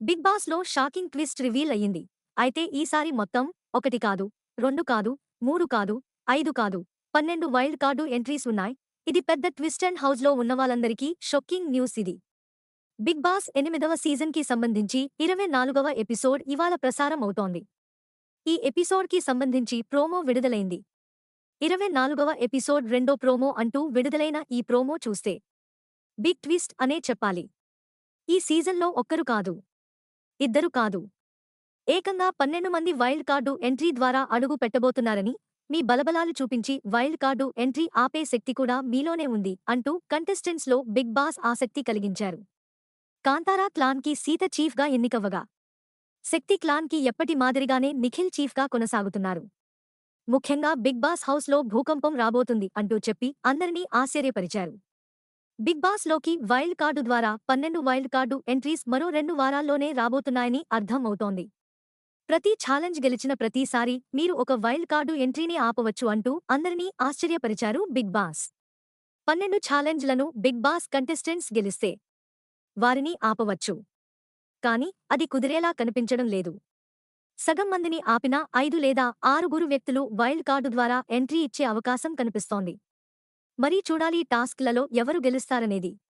Big బాస్లో shocking twist reveal అయ్యింది. అయితే ఈసారి మొత్తం ఒకటి కాదు రెండు కాదు మూడు కాదు ఐదు కాదు పన్నెండు వైల్డ్ కార్డు ఎంట్రీస్ ఉన్నాయి. ఇది పెద్ద ట్విస్ట్ అండ్ హౌస్లో ఉన్నవాళ్ళందరికీ షొక్కింగ్ న్యూస్ ఇది. బిగ్ బాస్ ఎనిమిదవ సీజన్కి సంబంధించి ఇరవై నాలుగవ ఎపిసోడ్ ఇవాళ ప్రసారం అవుతోంది. ఈ ఎపిసోడ్కి సంబంధించి ప్రోమో విడుదలైంది. ఇరవై నాలుగవ ఎపిసోడ్ రెండో ప్రోమో అంటూ విడుదలైన ఈ ప్రోమో చూస్తే బిగ్ ట్విస్ట్ అనే చెప్పాలి. ఈ సీజన్లో ఒక్కరు కాదు ఇద్దరు కాదు. ఏకంగా పన్నెండు మంది వైల్డ్ కార్డు ఎంట్రీ ద్వారా అడుగు పెట్టబోతున్నారని మీ బలబలాలు చూపించి వైల్డ్ కార్డు ఎంట్రీ ఆపే శక్తి కూడా మీలోనే ఉంది అంటూ కంటెస్టెంట్స్లో బిగ్ బాస్ ఆసక్తి కలిగించారు. కాంతారా క్లాన్కి సీత చీఫ్గా ఎన్నికవ్వగా. శక్తి క్లాన్కి ఎప్పటి మాదిరిగానే నిఖిల్ చీఫ్గా కొనసాగుతున్నారు. ముఖ్యంగా బిగ్ బాస్ హౌస్లో భూకంపం రాబోతుంది అంటూ చెప్పి అందరినీ ఆశ్చర్యపరిచారు. బిగ్ బాస్లోకి వైల్డ్ కార్డు ద్వారా పన్నెండు వైల్డ్ కార్డు ఎంట్రీస్ మరో రెండు వారాల్లోనే రాబోతున్నాయని అర్థం అవుతోంది. ప్రతి ఛాలెంజ్ గెలిచిన ప్రతిసారి మీరు ఒక వైల్డ్ కార్డు ఎంట్రీని ఆపవచ్చు అంటూ అందరినీ ఆశ్చర్యపరిచారు బిగ్ బాస్. పన్నెండు ఛాలెంజ్లను బిగ్ బాస్ కంటెస్టెంట్స్ గెలిస్తే వారిని ఆపవచ్చు. కాని అది కుదిరేలా కనిపించడం లేదు. సగం మందిని ఆపినా ఐదు లేదా ఆరుగురు వ్యక్తులు వైల్డ్ కార్డు ద్వారా ఎంట్రీ ఇచ్చే అవకాశం కనిపిస్తోంది. మరీ చూడాలి టాస్క్లలో ఎవరు గెలుస్తారనేది.